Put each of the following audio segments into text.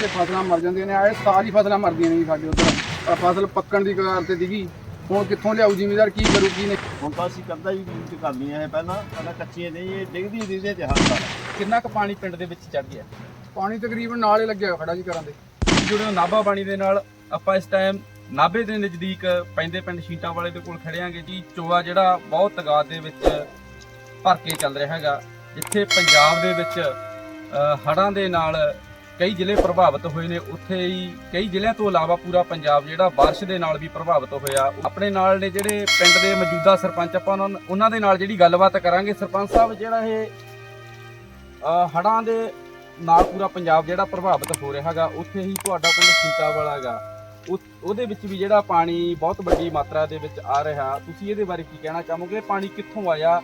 ਪਾਸੇ ਫਸਲਾਂ ਮਰ ਜਾਂਦੀਆਂ ਨੇ ਆਏ ਸਾਲ ਹੀ ਫਸਲਾਂ ਮਰਦੀਆਂ ਨੇ ਜੀ ਸਾਡੇ ਉੱਧਰ। ਫਸਲ ਪੱਕਣ ਦੀ ਕਗਾਰ ਤੇ ਸੀਗੀ। ਹੁਣ ਕਿੱਥੋਂ ਲਿਆਊ ਜ਼ਿਮੀਦਾਰ ਕੀ ਕਰੂ ਕੀ ਨਹੀਂ? ਹੁਣ ਤਾਂ ਅਸੀਂ ਕੰਦਾ ਹੀ ਬੀਜ ਕਰਨੀਆਂ ਇਹ ਪਹਿਲਾਂ ਪਹਿਲਾਂ ਕੱਚੀਆਂ ਨਹੀਂ ਇਹ ਡਿੱਗਦੀ ਦਿਖਦੇ ਤੇ ਸਾਲ ਕਿੰਨਾ ਕੁ ਪਾਣੀ ਪਿੰਡ ਦੇ ਵਿੱਚ ਚੜ ਗਿਆ? ਪਾਣੀ ਤਕਰੀਬਨ ਨਾਲ ਹੀ ਲੱਗਿਆ ਖੜਾ ਜੀ ਘਰਾਂ ਦੇ। ਜੁੜੇ ਹੋ ਨਾਭਾ ਬਾਣੀ ਦੇ ਨਾਲ ਆਪਾਂ ਇਸ ਟਾਈਮ ਨਾਭੇ ਦੇ ਨਜ਼ਦੀਕ ਪੈਂਦੇ ਪਿੰਡ ਸ਼ੀਟਾਂ ਵਾਲੇ ਦੇ ਕੋਲ ਖੜੇ ਆਂਗੇ ਜੀ। ਚੋਆ ਜਿਹੜਾ ਬਹੁਤ ਤਗਾਦ ਦੇ ਵਿੱਚ ਭਰ ਕੇ ਚੱਲ ਰਿਹਾ ਹੈਗਾ। ਜਿੱਥੇ ਪੰਜਾਬ ਦੇ ਵਿੱਚ ਅ, ਹੜ੍ਹਾਂ ਦੇ ਨਾਲ ਕਈ ਜ਼ਿਲ੍ਹੇ ਪ੍ਰਭਾਵਿਤ ਹੋਏ ਨੇ ਉੱਥੇ ਹੀ ਕਈ ਜ਼ਿਲ੍ਹਿਆਂ ਤੋਂ ਇਲਾਵਾ ਪੂਰਾ ਪੰਜਾਬ ਜਿਹੜਾ ਬਾਰਿਸ਼ ਦੇ ਨਾਲ ਵੀ ਪ੍ਰਭਾਵਿਤ ਹੋਇਆ। ਆਪਣੇ ਨਾਲ ਨੇ ਜਿਹੜੇ ਪਿੰਡ ਦੇ ਮੌਜੂਦਾ ਸਰਪੰਚ ਆਪਾਂ ਉਹਨਾਂ ਉਹਨਾਂ ਦੇ ਨਾਲ ਜਿਹੜੀ ਗੱਲਬਾਤ ਕਰਾਂਗੇ। ਸਰਪੰਚ ਸਾਹਿਬ ਜਿਹੜਾ ਇਹ ਅ, ਹੜ੍ਹਾਂ ਦੇ ਨਾਲ ਪੂਰਾ ਪੰਜਾਬ ਜਿਹੜਾ ਪ੍ਰਭਾਵਿਤ ਹੋ ਰਿਹਾ ਹੈਗਾ ਉੱਥੇ ਹੀ ਤੁਹਾਡਾ ਪਿੰਡ ਸੀਤਾ ਵਾਲਾ ਹੈਗਾ। ਉਹ- ਉਹਦੇ ਵਿੱਚ ਵੀ ਜਿਹੜਾ ਪਾਣੀ ਬਹੁਤ ਵੱਡੀ ਮਾਤਰਾ ਦੇ ਵਿੱਚ ਆ ਰਿਹਾ। ਤੁਸੀਂ ਇਹਦੇ ਬਾਰੇ ਕੀ ਕਹਿਣਾ ਚਾਹੋਗੇ? ਪਾਣੀ ਕਿੱਥੋਂ ਆਇਆ?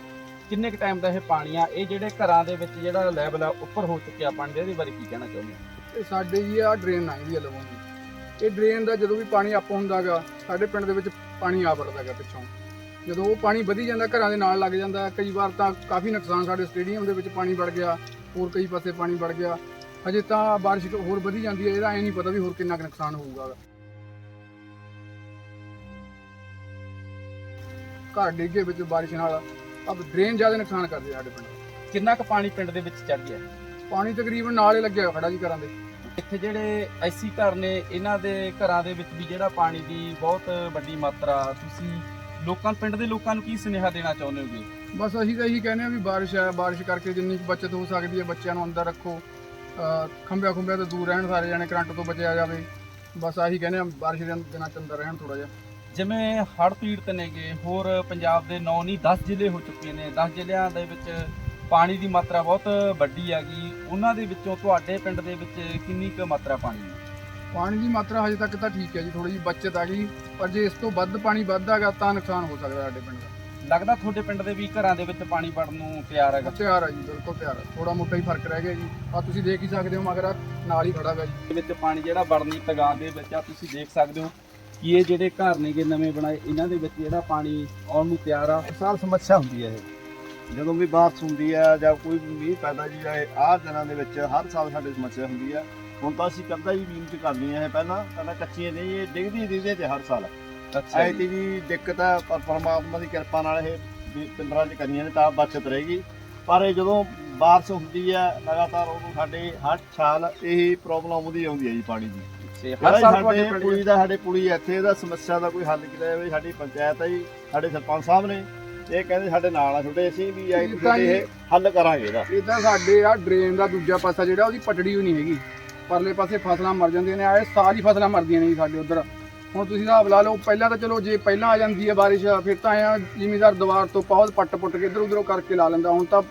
ਕਿੰਨੇ ਕੁ ਟਾਈਮ ਦਾ ਇਹ ਪਾਣੀ ਆ? ਇਹ ਜਿਹੜੇ ਘਰਾਂ ਦੇ ਵਿੱਚ ਜਿਹੜਾ ਲੈਵਲ ਆ, ਉੱਪਰ ਹੋ ਚੁੱਕਿਆ ਪਾਣੀ ਦਾ ਇਹਦੇ ਬਾਰੇ ਕੀ ਕਹਿਣਾ ਚਾਹੁੰਦੇ ਚਾਹੋਗੇ ਇਹ ਸਾਡੇ ਜੀ ਆ ਡਰੇਨ ਆਈ ਦੀ ਆ ਲਵੋਂ ਦੀ। ਇਹ ਡਰੇਨ ਦਾ ਜਦੋਂ ਵੀ ਪਾਣੀ ਅਪ ਹੁੰਦਾਗਾ, ਸਾਡੇ ਪਿੰਡ ਦੇ ਵਿੱਚ ਪਾਣੀ ਆ ਵੜਦਾਗਾ ਪਿੱਛੋਂ। ਜਦੋਂ ਉਹ ਪਾਣੀ ਵਧੀ ਜਾਂਦਾ, ਘਰਾਂ ਦੇ ਨਾਲ ਲੱਗ ਜਾਂਦਾ, ਕਈ ਵਾਰ ਤਾਂ ਕਾਫੀ ਨੁਕਸਾਨ ਸਾਡੇ ਸਟੇਡੀਅਮ ਦੇ ਵਿੱਚ ਪਾਣੀ ਵੜ ਗਿਆ, ਹੋਰ ਕਈ ਪਾਸੇ ਪਾਣੀ ਵੜ ਗਿਆ। ਹਜੇ ਤਾਂ ਬਾਰਿਸ਼ ਹੋਰ ਵਧੀ ਜਾਂਦੀ ਹੈ, ਇਹਦਾ ਐ ਨਹੀਂ ਪਤਾ ਵੀ ਹੋਰ ਕਿੰਨਾ ਕੁ ਨੁਕਸਾਨ ਹੋਊਗਾ। ਘਰ ਡਿੱਗੇ ਵਿੱਚ ਬਾਰਿਸ਼ ਨਾਲ। ਅਬ ਡਰੇਨ ਜ਼ਿਆਦਾ ਨੁਕਸਾਨ ਕਰਦੀ ਹੈ ਸਾਡੇ ਪਿੰਡ। ਕਿੰਨਾ ਕੁ ਪਾਣੀ ਪਿੰਡ ਦੇ ਵਿੱਚ ਚੜ ਗਿਆ? ਪਾਣੀ ਤਕਰੀਬਨ ਨਾਲ ਹੀ ਲੱਗਿਆ ਹੋਇਆ ਖੜਾ ਜੀ ਘਰਾਂ ਦੇ। ਇੱਥੇ ਜਿਹੜੇ ਐਸੀ ਘਰ ਨੇ ਇਹਨਾਂ ਦੇ ਘਰਾਂ ਦੇ ਵਿੱਚ ਵੀ ਜਿਹੜਾ ਪਾਣੀ ਦੀ ਬਹੁਤ ਵੱਡੀ ਮਾਤਰਾ ਤੁਸੀਂ ਲੋਕਾਂ ਪਿੰਡ ਦੇ ਲੋਕਾਂ ਨੂੰ ਕੀ ਸੁਨੇਹਾ ਦੇਣਾ ਚਾਹੁੰਦੇ ਹੋਗੇ ਬਸ ਅਸੀਂ ਤਾਂ ਇਹੀ ਕਹਿੰਦੇ ਆ ਵੀ ਬਾਰਿਸ਼ ਹੈ ਬਾਰਿਸ਼ ਕਰਕੇ ਜਿੰਨੀ ਕੁ ਬਚਤ ਹੋ ਸਕਦੀ ਹੈ ਬੱਚਿਆਂ ਨੂੰ ਅੰਦਰ ਰੱਖੋ। ਅਹ ਖੰਭਿਆਂ ਖੁੰਭਿਆਂ ਤੋਂ ਦੂਰ ਰਹਿਣ ਸਾਰੇ ਜਾਣੇ ਕਰੰਟ ਤੋਂ ਬਚਿਆ ਜਾਵੇ। ਬਸ ਆਹੀ ਕਹਿੰਦੇ ਆ ਬਾਰਿਸ਼ ਦੇ ਦਿਨਾਂ ਚ ਅੰਦਰ ਰਹਿਣ ਥੋੜਾ ਜਿਹਾ। ਜਿਵੇਂ ਹੜ੍ਹ ਪੀੜਤ ਨੇਗੇ ਹੋਰ ਪੰਜਾਬ ਦੇ 9 ਨਹੀਂ 10 ਜ਼ਿਲ੍ਹੇ ਹੋ ਚੁੱਕੇ ਨੇ। 10 ਜ਼ਿਲ੍ਹਿਆਂ ਦੇ ਵਿੱਚ ਪਾਣੀ ਦੀ ਮਾਤਰਾ ਬਹੁਤ ਵੱਡੀ ਹੈਗੀ। ਉਹਨਾਂ ਦੇ ਵਿੱਚੋਂ ਤੁਹਾਡੇ ਪਿੰਡ ਦੇ ਵਿੱਚ ਕਿੰਨੀ ਕੁ ਮਾਤਰਾ ਪਾਣੀ ਹੈ? ਪਾਣੀ ਦੀ ਮਾਤਰਾ ਹਜੇ ਤੱਕ ਤਾਂ ਠੀਕ ਹੈ ਜੀ ਥੋੜੀ ਜਿਹੀ ਬਚਤ ਆ ਗਈ। ਪਰ ਜੇ ਇਸ ਤੋਂ ਵੱਧ ਪਾਣੀ ਵੱਧਦਾਗਾ ਤਾਂ ਨੁਕਸਾਨ ਹੋ ਸਕਦਾ ਸਾਡੇ ਪਿੰਡ ਦਾ। ਲੱਗਦਾ ਤੁਹਾਡੇ ਪਿੰਡ ਦੇ ਵੀ ਘਰਾਂ ਦੇ ਵਿੱਚ ਪਾਣੀ ਵੜਨ ਨੂੰ ਤਿਆਰ ਹੈਗਾ? ਤਿਆਰ ਆ ਜੀ ਬਿਲਕੁਲ ਤਿਆਰ ਆ ਥੋੜਾ ਮੋਟਾ ਹੀ ਫ਼ਰਕ ਰਹਿ ਗਿਆ ਜੀ। ਆ ਤੁਸੀਂ ਦੇਖ ਹੀ ਸਕਦੇ ਹੋ ਮਗਰ ਨਾਲ ਹੀ ਖੜਾ ਗਾ ਜੀ। ਦੇ ਵਿੱਚ ਪਾਣੀ ਜਿਹੜਾ ਵੜਨੀ ਤਗਾਂ ਦੇ ਵਿੱਚ ਆ ਤੁਸੀਂ ਦੇਖ ਸਕਦੇ ਹੋ। ਕਿ ਇਹ ਜਿਹੜੇ ਘਰ ਨੇਗੇ ਨਵੇਂ ਬਣਾਏ ਇਹਨਾਂ ਦੇ ਵਿੱਚ ਜਿਹੜਾ ਪਾਣੀ ਆਉਣ ਨੂੰ ਤਿਆਰ ਆ ਸਾਲ ਸਮੱਸਿਆ ਹੁੰਦੀ ਹੈ ਇਹ। ਜਦੋਂ ਵੀ ਬਾਰਿਸ਼ ਹੁੰਦੀ ਹੈ ਜਾਂ ਕੋਈ ਵੀ ਮੀਂਹ ਪੈਦਾ ਜੀ ਜਾਏ ਆਹ ਦਿਨਾਂ ਦੇ ਵਿੱਚ ਹਰ ਸਾਲ ਸਾਡੀ ਸਮੱਸਿਆ ਹੁੰਦੀ ਹੈ ਹੁਣ ਤਾਂ ਅਸੀਂ ਕੰਦਾ ਹੀ ਬੀਜ ਕਰਨੀਆਂ ਇਹ ਪਹਿਲਾਂ ਪਹਿਲਾਂ ਕੱਚੀਆਂ ਨਹੀਂ ਇਹ ਡਿੱਗਦੀ ਦਿਖਦੇ ਤੇ ਹਰ ਸਾਲ। ਅੱਛਾ ਐ ਤੇ ਜੀ ਦਿੱਕਤ ਹੈ ਪਰ ਪਰਮਾਤਮਾ ਦੀ ਕਿਰਪਾ ਨਾਲ ਇਹ ਵੀ ਪਿੰਡਰਾਂ 'ਚ ਕਰੀਆਂ ਨੇ ਤਾਂ ਬਚਤ ਰਹੇਗੀ। ਪਰ ਇਹ ਜਦੋਂ ਬਾਰਿਸ਼ ਹੁੰਦੀ ਹੈ ਲਗਾਤਾਰ ਉਦੋਂ ਸਾਡੇ ਹਰ ਸਾਲ ਇਹ ਪ੍ਰੋਬਲਮ ਆਉਂਦੀ ਆਉਂਦੀ ਹੈ ਜੀ ਪਾਣੀ ਦੀ। ਤੇ ਹਰ ਸਾਲ ਤੁਹਾਡੇ ਸਾਡੇ ਪੁਲੀ ਦਾ ਸਾਡੇ ਪੁਲੀ ਇੱਥੇ ਇਹਦਾ ਸਮੱਸਿਆ ਦਾ ਕੋਈ ਹੱਲ ਕੀਤਾ ਜਾਵੇ ਸਾਡੀ ਪੰਚਾਇਤ ਹੈ ਜੀ ਸਾਡੇ ਸਰਪੰਚ ਸਾਹਿਬ ਨੇ ਇਹ ਕਹਿੰਦੇ ਸਾਡੇ ਨਾਲ ਆ ਛੋਟੇ ਅਸੀਂ ਵੀ ਆਈ ਇਹ ਤਾਂ ਇਹ ਹੱਲ ਕਰਾਂਗੇ ਇਹਦਾ। ਇਹ ਤਾਂ ਸਾਡੇ ਆ ਡਰੇਨ ਦਾ ਦੂਜਾ ਪਾਸਾ ਜਿਹੜਾ ਉਹਦੀ ਪਟੜੀ ਵੀ ਨਹੀਂ ਹੈਗੀ। ਪਰਲੇ ਪਾਸੇ ਫਸਲਾਂ ਮਰ ਜਾਂਦੀਆਂ ਨੇ ਆਏ ਸਾਲ ਹੀ ਫਸਲਾਂ ਮਰਦੀਆਂ ਨੇ ਜੀ ਸਾਡੇ ਉਧਰ। ਹੁਣ ਤੁਸੀਂ ਹਿਸਾਬ ਲਾ ਲਓ ਪਹਿਲਾਂ ਤਾਂ ਚਲੋ ਜੇ ਪਹਿਲਾਂ ਆ ਜਾਂਦੀ ਹੈ ਬਾਰਿਸ਼ ਫਿਰ ਤਾਂ ਆ ਜ਼ਿਮੀਦਾਰ ਦੁਬਾਰ ਤੋਂ ਪੌਦ ਪੱਟ ਪੁੱਟ ਕੇ ਇਧਰ ਉਧਰੋਂ ਕਰਕੇ ਲਾ ਲੈਂਦਾ। ਹੁਣ ਤਾਂ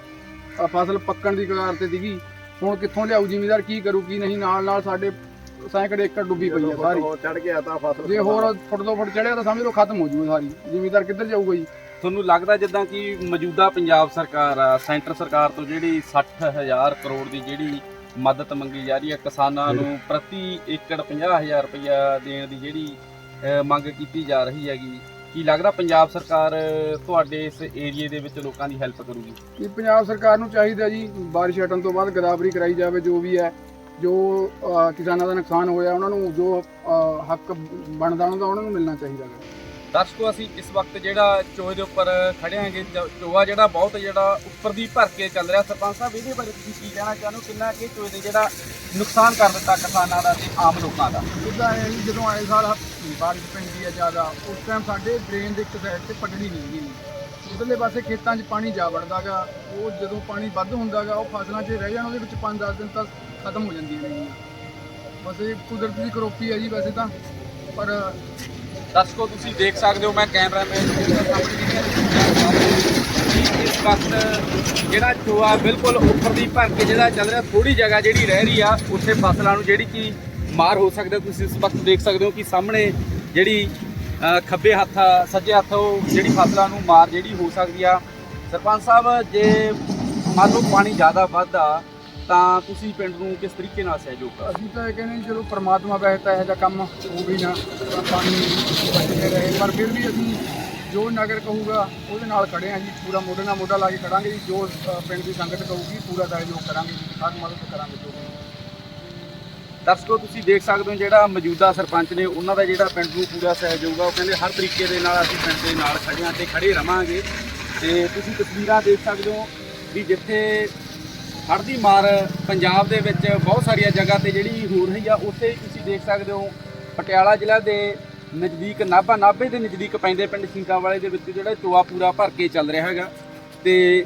ਫਸਲ ਪੱਕਣ ਦੀ ਕਗਾਰ ਤੇ ਸੀਗੀ। ਹੁਣ ਕਿੱਥੋਂ ਲਿਆਊ ਜ਼ਿਮੀਦਾਰ ਕੀ ਕਰੂ ਕੀ ਨਹੀਂ ਨਾਲ ਨਾਲ ਸਾਡੇ ਸੈਂਕੜੇ ਏਕੜ ਡੁੱਬੀ ਪਈ ਹੈ ਸਾਰੀ। ਚੜ ਗਿਆ ਤਾਂ ਫਸਲ ਜੇ ਹੋਰ ਫੁੱਟ ਦੋ ਫੁੱਟ ਚੜਿਆ ਤਾਂ ਸਮਝ ਲਓ ਖਤਮ ਹੋ ਜੂਗੀ ਸਾਰੀ। ਜ਼ਿਮੀਦਾਰ ਕਿੱਧਰ ਜਾਊਗਾ ਜੀ? ਤੁਹਾਨੂੰ ਲੱਗਦਾ ਜਿੱਦਾਂ ਕਿ ਮੌਜੂਦਾ ਪੰਜਾਬ ਸਰਕਾਰ ਆ ਸੈਂਟਰ ਸਰਕਾਰ ਤੋਂ ਜਿਹੜੀ 60000 ਕਰੋੜ ਦੀ ਜਿਹੜੀ ਮਦਦ ਮੰਗੀ ਜਾ ਰਹੀ ਹੈ ਕਿਸਾਨਾਂ ਨੂੰ ਪ੍ਰਤੀ ਏਕੜ 50000 ਰੁਪਇਆ ਦੇਣ ਦੀ ਜਿਹੜੀ ਮੰਗ ਕੀਤੀ ਜਾ ਰਹੀ ਹੈਗੀ। ਕੀ ਲੱਗਦਾ ਪੰਜਾਬ ਸਰਕਾਰ ਤੁਹਾਡੇ ਇਸ ਏਰੀਏ ਦੇ ਵਿੱਚ ਲੋਕਾਂ ਦੀ ਹੈਲਪ ਕਰੂਗੀ? ਕਿ ਪੰਜਾਬ ਸਰਕਾਰ ਨੂੰ ਚਾਹੀਦਾ ਜੀ ਬਾਰਿਸ਼ ਹਟਣ ਤੋਂ ਬਾਅਦ ਗਦਾਵਰੀ ਕਰਾਈ ਜਾਵੇ ਜੋ ਵੀ ਹੈ। ਜੋ ਕਿਸਾਨਾਂ ਦਾ ਨੁਕਸਾਨ ਹੋਇਆ ਉਹਨਾਂ ਨੂੰ ਜੋ ਹੱਕ ਬਣਦਾ ਉਹਨਾਂ ਦਾ ਉਹਨਾਂ ਨੂੰ ਮਿਲਣਾ ਚਾਹੀਦਾ ਹੈ। ਦਰਸ਼ਕੋ ਅਸੀਂ ਇਸ ਵਕਤ ਜਿਹੜਾ ਚੋਏ ਦੇ ਉੱਪਰ ਖੜੇ ਹਾਂਗੇ ਚੋਆ ਜਿਹੜਾ ਬਹੁਤ ਜਿਹੜਾ ਉੱਪਰ ਦੀ ਭਰ ਕੇ ਚੱਲ ਰਿਹਾ ਸਰਪੰਚ ਸਾਹਿਬ ਇਹਦੇ ਬਾਰੇ ਤੁਸੀਂ ਕੀ ਕਹਿਣਾ ਚਾਹੁੰਦੇ ਹੋ? ਕਿੰਨਾ ਕਿ ਚੋਏ ਦੇ ਜਿਹੜਾ ਨੁਕਸਾਨ ਕਰ ਦਿੱਤਾ ਕਿਸਾਨਾਂ ਦਾ ਤੇ ਆਮ ਲੋਕਾਂ ਦਾ? ਜਿੱਦਾਂ ਇਹ ਜੀ ਜਦੋਂ ਆਏ ਸਾਲ ਬਾਰਿਸ਼ ਪੈਂਦੀ ਹੈ ਜ਼ਿਆਦਾ ਉਸ ਟਾਈਮ ਸਾਡੇ ਡਰੇਨ ਦੇ ਇੱਕ ਸਾਈਡ ਤੇ ਪਟੜੀ ਨਹੀਂ ਹੈਗੀ ਉਧਰਲੇ ਪਾਸੇ ਖੇਤਾਂ 'ਚ ਪਾਣੀ ਜਾ ਵੜਦਾਗਾ ਉਹ ਜਦੋਂ ਪਾਣੀ ਵੱਧ ਹੁੰਦਾਗਾ ਉਹ ਫਸਲਾਂ 'ਚ ਰਹਿ ਜਾਣ ਉਹਦੇ ਵਿੱਚ 5-10 ਦਿਨ ਤੱਕ ਖਤਮ ਹੋ ਜਾਂਦੀਆਂ ਨੇ ਬਸ ਇਹ ਕੁਦਰਤ ਦੀ ਕਰੋਪੀ ਹੈ ਜੀ ਵੈਸੇ ਤਾਂ। ਪਰ ਦਰਸ਼ਕੋ, ਤੁਸੀਂ ਦੇਖ ਸਕਦੇ ਹੋ, ਮੈਂ ਕੈਮਰਾਮੈਨ ਦੇ ਇਸ ਵਕਤ ਜਿਹੜਾ ਚੋਆ ਬਿਲਕੁਲ ਉੱਪਰ ਦੀ ਭਰ ਕੇ ਜਿਹੜਾ ਚੱਲ ਰਿਹਾ ਥੋੜੀ ਜਗ੍ਹਾ ਜਿਹੜੀ ਰਹਿ ਰਹੀ ਆ, ਉੱਥੇ ਫਸਲਾਂ ਨੂੰ ਜਿਹੜੀ ਕਿ ਮਾਰ ਹੋ ਸਕਦਾ, ਤੁਸੀਂ ਇਸ ਵਕਤ ਦੇਖ ਸਕਦੇ ਹੋ ਕਿ ਸਾਹਮਣੇ ਜਿਹੜੀ ਖੱਬੇ ਹੱਥ ਸੱਜੇ ਹੱਥ ਉਹ ਜਿਹੜੀ ਫਸਲਾਂ ਨੂੰ ਮਾਰ ਜਿਹੜੀ ਹੋ ਸਕਦੀ ਆ। ਸਰਪੰਚ ਸਾਹਿਬ, ਜੇ ਮੰਨ ਲਓ ਪਾਣੀ ਜ਼ਿਆਦਾ ਵੱਧਦਾ ਤਾਂ ਤੁਸੀਂ ਪਿੰਡ ਨੂੰ ਕਿਸ ਤਰੀਕੇ ਨਾਲ ਸਹਿਯੋਗ ਕਰੋ ਅਸੀਂ ਤਾਂ ਇਹ ਕਹਿੰਦੇ ਚਲੋ ਪ੍ਰਮਾਤਮਾ ਵੈਸੇ ਤਾਂ ਇਹੋ ਜਿਹਾ ਕੰਮ ਹੋ ਵੀ ਨਾ ਪਾਣੀ ਬਚਦੇ ਰਹੇ। ਪਰ ਫਿਰ ਵੀ ਅਸੀਂ ਜੋ ਨਗਰ ਕਹੂਗਾ ਉਹਦੇ ਨਾਲ ਖੜੇ ਹਾਂ ਜੀ ਪੂਰਾ ਮੋਢੇ ਨਾਲ ਮੋਢਾ ਲਾ ਕੇ ਖੜਾਂਗੇ ਜੀ ਜੋ ਪਿੰਡ ਦੀ ਸੰਗਤ ਕਹੂਗੀ ਪੂਰਾ ਸਹਿਯੋਗ ਕਰਾਂਗੇ ਜੀ ਹਰ ਮਦਦ ਕਰਾਂਗੇ ਜੋ ਦਰਸ਼ਕੋ ਤੁਸੀਂ ਦੇਖ ਸਕਦੇ ਹੋ ਜਿਹੜਾ ਮੌਜੂਦਾ ਸਰਪੰਚ ਨੇ ਉਹਨਾਂ ਦਾ ਜਿਹੜਾ ਪਿੰਡ ਨੂੰ ਪੂਰਾ ਸਹਿਯੋਗ ਆ ਉਹ ਕਹਿੰਦੇ ਹਰ ਤਰੀਕੇ ਦੇ ਨਾਲ ਅਸੀਂ ਪਿੰਡ ਦੇ ਨਾਲ ਖੜੇ ਹਾਂ ਤੇ ਖੜੇ ਰਵਾਂਗੇ। ਤੇ ਤੁਸੀਂ ਤਸਵੀਰਾਂ ਦੇਖ ਸਕਦੇ ਹੋ ਵੀ ਜਿੱਥੇ ਹੜ੍ਹ ਦੀ ਮਾਰ ਪੰਜਾਬ ਦੇ ਵਿੱਚ ਬਹੁਤ ਸਾਰੀਆਂ ਜਗ੍ਹਾ ਤੇ ਜਿਹੜੀ ਹੋ ਰਹੀ ਆ, ਉੱਥੇ ਤੁਸੀਂ ਦੇਖ ਸਕਦੇ ਹੋ। ਪਟਿਆਲਾ ਜ਼ਿਲ੍ਹਾ ਦੇ ਨਜ਼ਦੀਕ ਨਾਭਾ ਨਾਭੇ ਦੇ ਨਜ਼ਦੀਕ ਪੈਂਦੇ ਪਿੰਡ ਸਿੰਕਾ ਵਾਲੇ ਦੇ ਵਿੱਚ ਜਿਹੜਾ ਟੋਆ ਪੂਰਾ ਭਰ ਕੇ ਚੱਲ ਰਿਹਾ ਹੈਗਾ। ਤੇ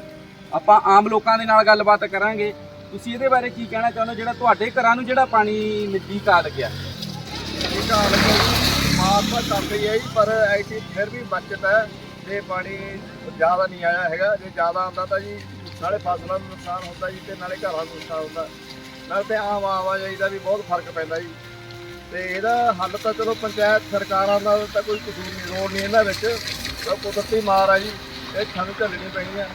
ਆਪਾਂ ਆਮ ਲੋਕਾਂ ਦੇ ਨਾਲ ਗੱਲਬਾਤ ਕਰਾਂਗੇ। ਤੁਸੀਂ ਇਹਦੇ ਬਾਰੇ ਕੀ ਕਹਿਣਾ ਚਾਹੁੰਦੇ ਹੋ? ਜਿਹੜਾ ਤੁਹਾਡੇ ਘਰਾਂ ਨੂੰ ਜਿਹੜਾ ਪਾਣੀ ਨਜ਼ਦੀਕ ਆ ਲੱਗਿਆ। ਇਹ ਤਾਂ ਲੱਗੇ ਮਾਰ ਤਾਂ ਚੱਲ ਰਹੀ ਹੈ ਜੀ, ਪਰ ਐਸੀ ਫਿਰ ਵੀ ਬਚਤ ਹੈ। ਜੇ ਪਾਣੀ ਜ਼ਿਆਦਾ ਨਹੀਂ ਆਇਆ ਹੈਗਾ, ਜੇ ਜ਼ਿਆਦਾ ਆਉਂਦਾ ਤਾਂ ਜੀ ਨਾਲੇ ਫਸਲਾਂ ਨੂੰ ਨੁਕਸਾਨ ਹੁੰਦਾ ਜੀ ਤੇ ਨਾਲੇ ਘਰਾਂ ਨੂੰ ਨੁਕਸਾਨ ਹੁੰਦਾ। ਨਾਲ ਤੇ ਆਮ ਆਵਾਜਾਈ ਦਾ ਵੀ ਬਹੁਤ ਫ਼ਰਕ ਪੈਂਦਾ ਜੀ। ਤੇ ਇਹਦਾ ਹੱਲ ਤਾਂ ਚਲੋ ਪੰਚਾਇਤ ਸਰਕਾਰਾਂ ਦਾ ਤਾਂ ਕੋਈ ਕਸੂਰ ਨਹੀਂ ਰੋਲ ਨਹੀਂ ਇਹਨਾਂ ਵਿੱਚ। ਤਾਂ ਕੁਦਰਤੀ ਮਾਰ ਆ ਜੀ ਇਹ ਸਾਨੂੰ ਝੱਲਣੀ ਪੈਣੀ ਆ।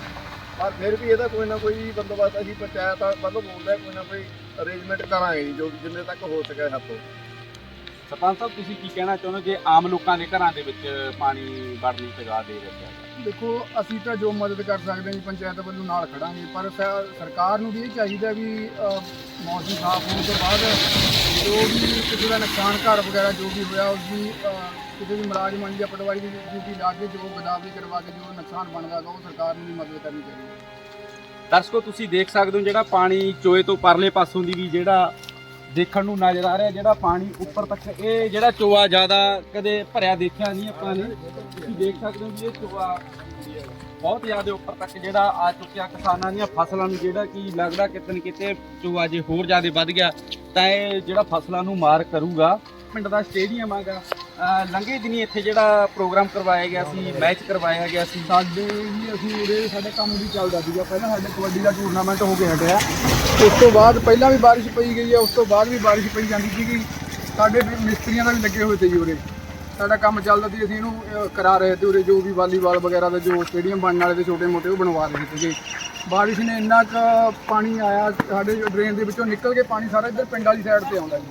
ਪਰ ਫਿਰ ਵੀ ਇਹਦਾ ਕੋਈ ਨਾ ਕੋਈ ਬੰਦੋਬਸਤ ਅਸੀਂ ਪੰਚਾਇਤ ਵੱਲੋਂ ਬੋਲਦੇ ਹਾਂ, ਕੋਈ ਨਾ ਕੋਈ ਅਰੇਂਜਮੈਂਟ ਕਰਾਂਗੇ ਜੀ ਜੋ ਜਿੰਨੇ ਤੱਕ ਹੋ ਸਕੇ ਸਾਤੋਂ ਸਰਪੰਚ ਸਾਹਿਬ ਤੁਸੀਂ ਕੀ ਕਹਿਣਾ ਚਾਹੁੰਦੇ ਜੇ ਆਮ ਲੋਕਾਂ ਦੇ ਘਰਾਂ ਦੇ ਵਿੱਚ ਪਾਣੀ ਵੜਨ ਤਗਾ ਦੇ ਰਿਹਾ ਹੈ ਦੇਖੋ ਅਸੀਂ ਤਾਂ ਜੋ ਮਦਦ ਕਰ ਸਕਦੇ ਹਾਂ ਜੀ ਪੰਚਾਇਤ ਵੱਲੋਂ ਨਾਲ ਖੜਾਂਗੇ ਪਰ ਸਰਕਾਰ ਨੂੰ ਵੀ ਇਹ ਚਾਹੀਦਾ ਵੀ ਮੌਸਮ ਸਾਫ਼ ਹੋਣ ਤੋਂ ਬਾਅਦ ਜੋ ਵੀ ਕਿਸੇ ਦਾ ਨੁਕਸਾਨ ਘਰ ਵਗੈਰਾ ਜੋ ਵੀ ਹੋਇਆ ਉਸ ਦੀ ਕਿਸੇ ਵੀ ਮੁਲਾਜ਼ਮਾਂ ਦੀ ਜਾਂ ਪਟਵਾਰੀ ਦੀ ਡਿਊਟੀ ਲਾ ਕੇ ਜੋ ਗਦਾਵਰੀ ਕਰਵਾ ਕੇ ਜੋ ਨੁਕਸਾਨ ਬਣਦਾ ਉਹ ਸਰਕਾਰ ਨੂੰ ਵੀ ਮਦਦ ਕਰਨੀ ਚਾਹੀਦੀ ਹੈ। ਦਰਸ਼ਕੋ ਤੁਸੀਂ ਦੇਖ ਸਕਦੇ ਹੋ ਜਿਹੜਾ ਪਾਣੀ ਚੋਏ ਤੋਂ ਪਰਲੇ ਪਾਸੋਂ ਦੀ ਵੀ ਜਿਹੜਾ ਦੇਖਣ ਨੂੰ ਨਜ਼ਰ ਆ ਰਿਹਾ ਜਿਹੜਾ ਪਾਣੀ ਉੱਪਰ ਤੱਕ, ਇਹ ਜਿਹੜਾ ਚੋਆ ਜ਼ਿਆਦਾ ਕਦੇ ਭਰਿਆ ਦੇਖਿਆ ਨਹੀਂ ਆਪਾਂ ਨੇ। ਤੁਸੀਂ ਦੇਖ ਸਕਦੇ ਹੋ ਵੀ ਇਹ ਚੋਆ ਬਹੁਤ ਜ਼ਿਆਦਾ ਉੱਪਰ ਤੱਕ ਜਿਹੜਾ ਆ ਚੁੱਕਿਆ ਕਿਸਾਨਾਂ ਦੀਆਂ ਫਸਲਾਂ ਨੂੰ, ਜਿਹੜਾ ਕਿ ਲੱਗਦਾ ਕਿਤੇ ਨਾ ਕਿਤੇ ਚੋਆ ਜੇ ਹੋਰ ਜ਼ਿਆਦਾ ਵੱਧ ਗਿਆ, ਤਾਂ ਇਹ ਜਿਹੜਾ ਫਸਲਾਂ ਨੂੰ ਮਾਰ ਕਰੂਗਾ, ਪਿੰਡ ਦਾ ਸਟੇਡੀਅਮ ਆਗਾ। ਲੰਘੇ ਦਿਨੀ ਇੱਥੇ ਜਿਹੜਾ ਪ੍ਰੋਗਰਾਮ ਕਰਵਾਇਆ ਗਿਆ ਸੀ, ਮੈਚ ਕਰਵਾਇਆ ਗਿਆ ਸੀ। ਸਾਡੇ ਹੀ ਅਸੀਂ ਉਰੇ ਸਾਡੇ ਕੰਮ ਵੀ ਚੱਲਦਾ ਸੀਗਾ। ਪਹਿਲਾਂ ਸਾਡੇ ਕਬੱਡੀ ਦਾ ਟੂਰਨਾਮੈਂਟ ਹੋ ਕੇ ਹਟਿਆ। ਉਸ ਤੋਂ ਬਾਅਦ ਪਹਿਲਾਂ ਵੀ ਬਾਰਿਸ਼ ਪਈ ਗਈ ਹੈ ਉਸ ਤੋਂ ਬਾਅਦ ਵੀ ਬਾਰਿਸ਼ ਪਈ ਜਾਂਦੀ ਸੀਗੀ। ਸਾਡੇ ਮਿਸਤਰੀਆਂ ਦਾ ਵੀ ਲੱਗੇ ਹੋਏ ਤੇ ਜੀ ਉਰੇ। ਸਾਡਾ ਕੰਮ ਚੱਲਦਾ ਸੀ, ਅਸੀਂ ਇਹਨੂੰ ਕਰਾ ਰਹੇ ਤੇ ਉਰੇ ਜੋ ਵੀ ਵਾਲੀਬਾਲ ਵਗੈਰਾ ਦਾ ਜੋ ਸਟੇਡੀਅਮ ਬਣਨ ਵਾਲੇ ਤੇ ਛੋਟੇ ਮੋਟੇ ਉਹ ਬਣਵਾ ਰਹੇ ਸੀਗੇ। ਬਾਰਿਸ਼ ਨੇ ਇੰਨਾ ਕੁ ਪਾਣੀ ਆਇਆ, ਸਾਡੇ ਡਰੇਨ ਦੇ ਵਿੱਚੋਂ ਨਿਕਲ ਕੇ ਪਾਣੀ ਸਾਰਾ ਇੱਧਰ ਪਿੰਡ ਵਾਲੀ ਸਾਈਡ ਤੇ ਆਉਂਦਾ ਜੀ।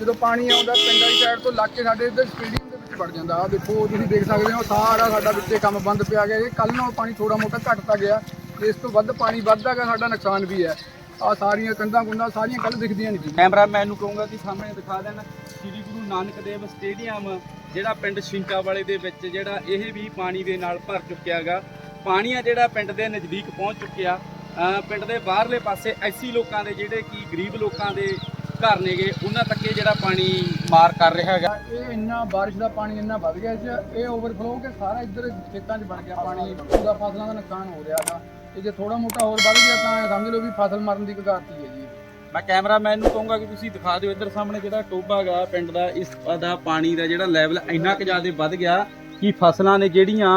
ਜਦੋਂ ਪਾਣੀ ਆਉਂਦਾ ਪਿੰਡ ਵਾਲੀ ਸਾਈਡ ਤੋਂ ਲੱਗ ਕੇ ਸਾਡੇ ਇੱਧਰ ਸਟੇਡੀਅਮ ਦੇ ਵਿੱਚ ਵੜ ਜਾਂਦਾ। ਆ ਦੇਖੋ, ਤੁਸੀਂ ਦੇਖ ਸਕਦੇ ਹੋ, ਸਾਰਾ ਸਾਡਾ ਵਿੱਚੇ ਕੰਮ ਬੰਦ ਪਿਆ ਗਿਆ। ਇਹ ਕੱਲ ਨਾਲ ਪਾਣੀ ਥੋੜਾ ਮੋਟਾ ਘਟਦਾ ਗਿਆ। ਤੇ ਇਸ ਤੋਂ ਵੱਧ ਪਾਣੀ ਵੱਧਦਾ ਗਿਆ ਸਾਡਾ ਨੁਕਸਾਨ ਵੀ ਹੈ। ਆ ਸਾਰੀਆਂ ਕੰਧਾਂ ਕੁੰਧਾਂ ਸਾਰੀਆਂ ਕੱਲ ਦਿਖਦੀਆਂ ਨਹੀਂ ਸੀ। ਕੈਮਰਾਮੈਨ ਨੂੰ ਕਹੂੰਗਾ ਕਿ ਸਾਹਮਣੇ ਦਿਖਾ ਦੇਣ, ਸ੍ਰੀ ਗੁਰੂ ਨਾਨਕ ਦੇਵ ਸਟੇਡੀਅਮ ਜਿਹੜਾ ਪਿੰਡ ਸ਼ਿੰਕਾ ਵਾਲੇ ਦੇ ਵਿੱਚ ਜਿਹੜਾ ਇਹ ਵੀ ਪਾਣੀ ਦੇ ਨਾਲ ਭਰ ਚੁੱਕਿਆ ਹੈਗਾ। ਪਾਣੀ ਆ ਜਿਹੜਾ ਪਿੰਡ ਦੇ ਨਜ਼ਦੀਕ ਪਹੁੰਚ ਚੁੱਕਿਆ। ਪਿੰਡ ਦੇ ਬਾਹਰਲੇ ਪਾਸੇ ਐਸੀ ਲੋਕਾਂ ਦੇ ਜਿਹੜੇ ਕਿ ਗਰੀਬ ਲੋਕਾਂ ਦੇ ਘਰ ਨੇਗੇ ਉਹਨਾਂ ਤੱਕ ਇਹ ਜਿਹੜਾ ਪਾਣੀ ਮਾਰ ਕਰ ਰਿਹਾ ਹੈਗਾ। ਇਹ ਇੰਨਾ ਬਾਰਿਸ਼ ਦਾ ਪਾਣੀ ਇੰਨਾ ਵੱਧ ਗਿਆ ਸੀ ਇਹ ਓਵਰਫਲੋ ਕੇ ਸਾਰਾ ਇੱਧਰ ਖੇਤਾਂ 'ਚ ਬਣ ਗਿਆ ਪਾਣੀ ਪੂਰਾ ਫਸਲਾਂ ਦਾ ਨੁਕਸਾਨ ਹੋ ਰਿਹਾ ਤਾ ਤੇ ਜੇ ਥੋੜਾ ਮੋਟਾ ਹੋਰ ਵੱਧ ਗਿਆ ਤਾਂ ਸਮਝ ਲਓ ਵੀ ਫਸਲ ਮਰਨ ਦੀ ਕਗਾਰਤੀ ਹੈ ਜੀ। ਮੈਂ ਕੈਮਰਾਮੈਨ ਨੂੰ ਕਹੂੰਗਾ ਕਿ ਤੁਸੀਂ ਦਿਖਾ ਦਿਓ ਇੱਧਰ ਸਾਹਮਣੇ ਜਿਹੜਾ ਟੋਬਾ ਹੈਗਾ ਪਿੰਡ ਦਾ ਇਸ ਦਾ ਪਾਣੀ ਦਾ ਜਿਹੜਾ ਲੈਵਲ ਇੰਨਾ ਕੁ ਜ਼ਿਆਦਾ ਵੱਧ ਗਿਆ ਕਿ ਫਸਲਾਂ ਨੇ ਜਿਹੜੀਆਂ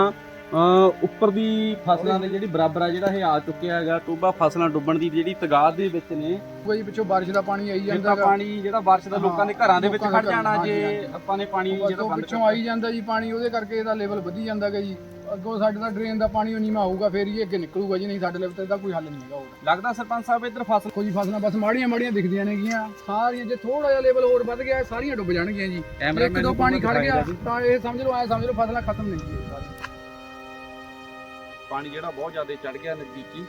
ਉੱਪਰ ਦੀ ਫਸਲਾਂ ਦੇ ਜਿਹੜੀ ਬਰਾਬਰ ਆ ਜਿਹੜਾ ਇਹ ਆ ਚੁੱਕਿਆ ਹੈਗਾ ਟੋਬਾ ਫਸਲਾਂ ਡੁੱਬਣ ਦੀ ਜਿਹੜੀ ਤਗਾਦ ਦੇ ਵਿੱਚ ਨੇ। ਕੋਈ ਪਿੱਛੋਂ ਬਾਰਿਸ਼ ਦਾ ਪਾਣੀ ਆਈ ਜਾਂਦਾ ਜਿਹੜਾ ਗਾ। ਪਾਣੀ ਜਿਹੜਾ ਬਾਰਿਸ਼ ਦਾ ਲੋਕਾਂ ਦੇ ਘਰਾਂ ਦੇ ਵਿੱਚ ਖੜ ਜਾਣਾ ਜੇ ਆਪਾਂ ਨੇ ਪਾਣੀ ਜਿਹੜਾ ਬੰਦ ਪਿੱਛੋਂ ਆਈ ਜਾਂਦਾ ਜੀ ਪਾਣੀ ਉਹਦੇ ਕਰਕੇ ਇਹਦਾ ਲੈਵਲ ਵਧੀ ਜਾਂਦਾ ਗਾ ਜੀ। ਅੱਗੋਂ ਸਾਡੇ ਦਾ ਡਰੇਨ ਦਾ ਪਾਣੀ ਨੀਵਾਂ ਹੋਊਗਾ ਫੇਰ ਹੀ ਇਹ ਅੱਗੇ ਨਿਕਲੂਗਾ ਜੀ ਨਹੀਂ ਸਾਡੇ ਲੈਵਲ ਤੇ ਕੋਈ ਹੱਲ ਨਹੀਂ ਹੈਗਾ ਹੋਰ। ਲੱਗਦਾ ਸਰਪੰਚ ਸਾਹਿਬ ਇੱਧਰ ਫਸਲ ਕੋਈ ਫਸਲਾਂ ਬਸ ਮਾੜੀਆਂ ਮਾੜੀਆਂ ਦਿਖਦੀਆਂ ਨੇਗੀਆਂ। ਸਾਰੀਆਂ ਜੇ ਥੋੜਾ ਜਿਹਾ ਲੈਵਲ ਹੋਰ ਵੱਧ ਗਿਆ ਸਾਰੀਆਂ ਡੁੱਬ ਜਾਣਗੀਆਂ ਜੀ। ਇੱਕ ਦੋ ਪਾਣੀ ਖੜ ਗਿਆ ਤਾਂ ਇਹ ਸਮਝ ਲਓ ਐ ਸਮਝ ਲਓ ਫਸਲਾਂ ਖਤਮ ਨਹੀਂ। ਪਾਣੀ ਜਿਹੜਾ ਬਹੁਤ ਜ਼ਿਆਦਾ ਚੜ ਗਿਆ ਨਜ਼ਦੀਕੀ।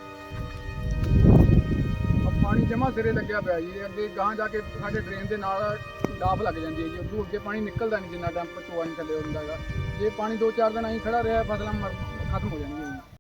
ਪਾਣੀ ਜਮਾ ਸਿਰੇ ਲੱਗਿਆ ਪਿਆ ਜੀ, ਅੱਗੇ ਗਾਂ ਜਾ ਕੇ ਸਾਡੇ ਡਰੇਨ ਦੇ ਨਾਲ ਡਾਬ ਲੱਗ ਜਾਂਦੀ ਹੈ ਜੀ ਉਦੋਂ ਅੱਗੇ ਪਾਣੀ ਨਿਕਲਦਾ ਨਹੀਂ ਜਿੰਨਾ ਟਾਈਮ ਚੋਆ ਨਹੀਂ ਥੱਲੇ ਹੁੰਦਾ ਹੈਗਾ। ਜੇ ਪਾਣੀ 2-4 ਦਿਨ ਆਈ ਖੜਾ ਰਿਹਾ, ਫਸਲਾਂ ਮਰ, ਖਤਮ ਹੋ ਜਾਣਗੀਆਂ